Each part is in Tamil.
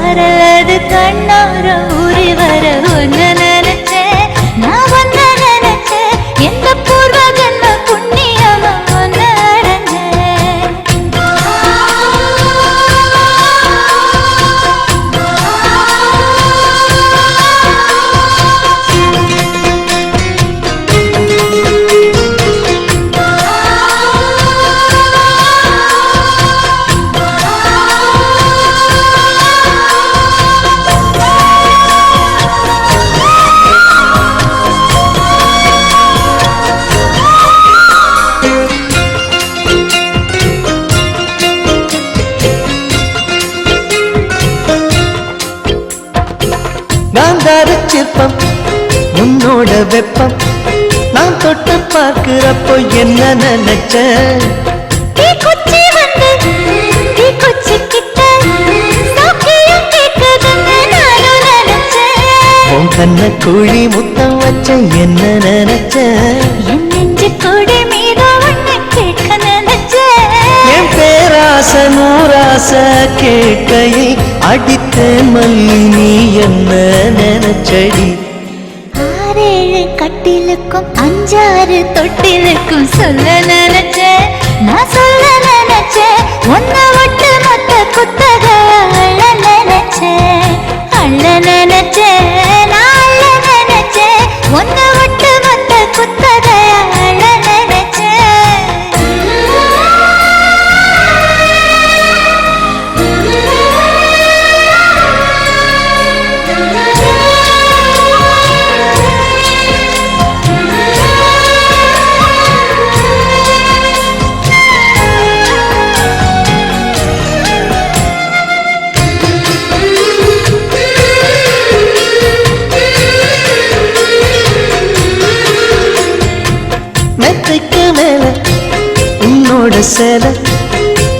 குற்றால நான் சிற்பம் உன்னோட வெப்பம். நான் தொட்டு பார்க்கிறப்போ என்ன நினைச்ச? கண்ண குழி முத்தம் வச்ச என்ன நினைச்ச? என் நெஞ்சு கொடி ஆச கேட்கையை அடித்த மல்லி நீ என்ன நினைச்சடி? ஆறேழு கட்டிலுக்கும் அஞ்சாறு தொட்டிலுக்கும் சொல்ல நினைச்ச நான் உன்னோட சேலை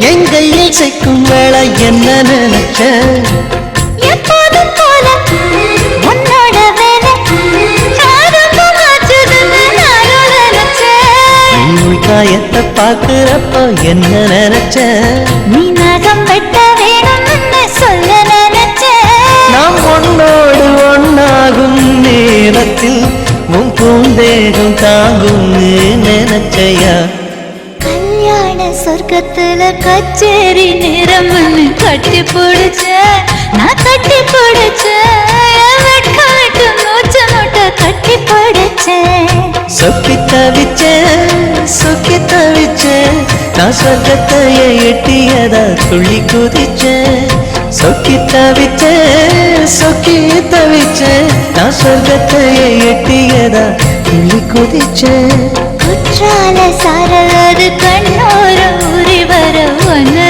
என் கையில் சேர்க்கும் வேலை என்ன நினைச்ச? எப்போதும் போல உன்னோட வேலை காயத்தை பார்க்கிறப்போ என்ன நினைச்ச? நீ நகம் வெட்ட வேணும்னு சொல்ல நினைச்சேன். நாம் ஒன்னோடு ஒன்னாகும் நேரத்தில் உன் பூந்தேகம் தாங்கும் நினைச்சையா? சொர்க்கத்துல கச்சேரி நிறம்னு கட்டி பிடிச்ச? நான் கட்டி பிடிச்ச கட்டி பிடிச்சேன் சொக்கி தவிச்ச சொக்கி தவிச்ச நான் சொர்க்கத்தைய எட்டியதா துள்ளி குதிச்ச? சொக்கி தவிச்ச சொக்கி தவிச்ச நான் சொர்க்கத்தைய எட்டியதா துள்ளி குதிச்சேன் ಸುಚ್ಚಾಲ ಸರದು ಕಣ್ಣೋರು ಉರಿ ಬರವನು